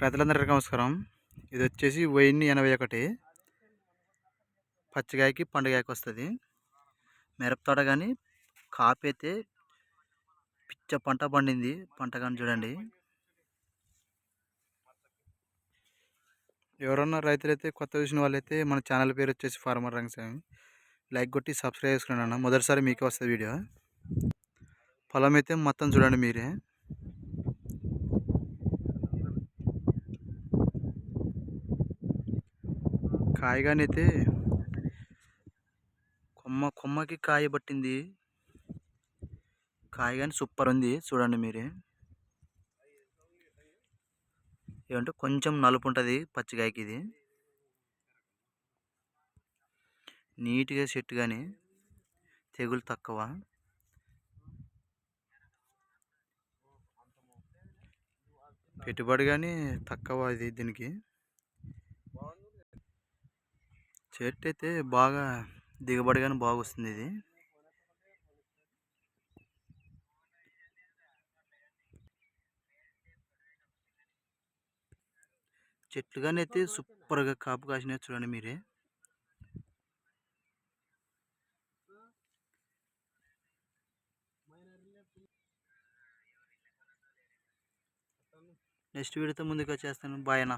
రైతులందరికీ నమస్కారం. ఇది వచ్చేసి వెయ్యి ఎనభై ఒకటి. పచ్చిగాయకి పండుగాయకి వస్తుంది. మిరప తోట కానీ కాపు అయితే పిచ్చ పంట పండింది. పంట కానీ చూడండి. ఎవరన్నా రైతులైతే కొత్త చూసిన వాళ్ళైతే మన ఛానల్ పేరు వచ్చేసి ఫార్మర్ రంగస్వామి లైక్ కొట్టి సబ్స్క్రైబ్ చేసుకున్నాను మొదటిసారి మీకే వస్తుంది వీడియో. పొలం అయితే మొత్తం చూడండి మీరే. కాయగానైతే కొమ్మ కొమ్మకి కాయ పట్టింది. కాయ కానీ సూపర్ ఉంది. చూడండి మీరే. ఏమంటే కొంచెం నలుపు ఉంటుంది పచ్చికాయకి ఇది నీట్గా చెట్టు కానీ తెగులు తక్కువ. పెట్టుబడి కానీ తక్కువ ఇది దీనికి. చెట్టు అయితే బాగా దిగుబడి కానీ బాగా వస్తుంది ఇది. చెట్లు కానీ అయితే సూపర్గా కాపు కాసినాయి చూడండి మీరే. నెక్స్ట్ వీడియోతో ముందుకు వచ్చేస్తాను బాయ్ అన్న.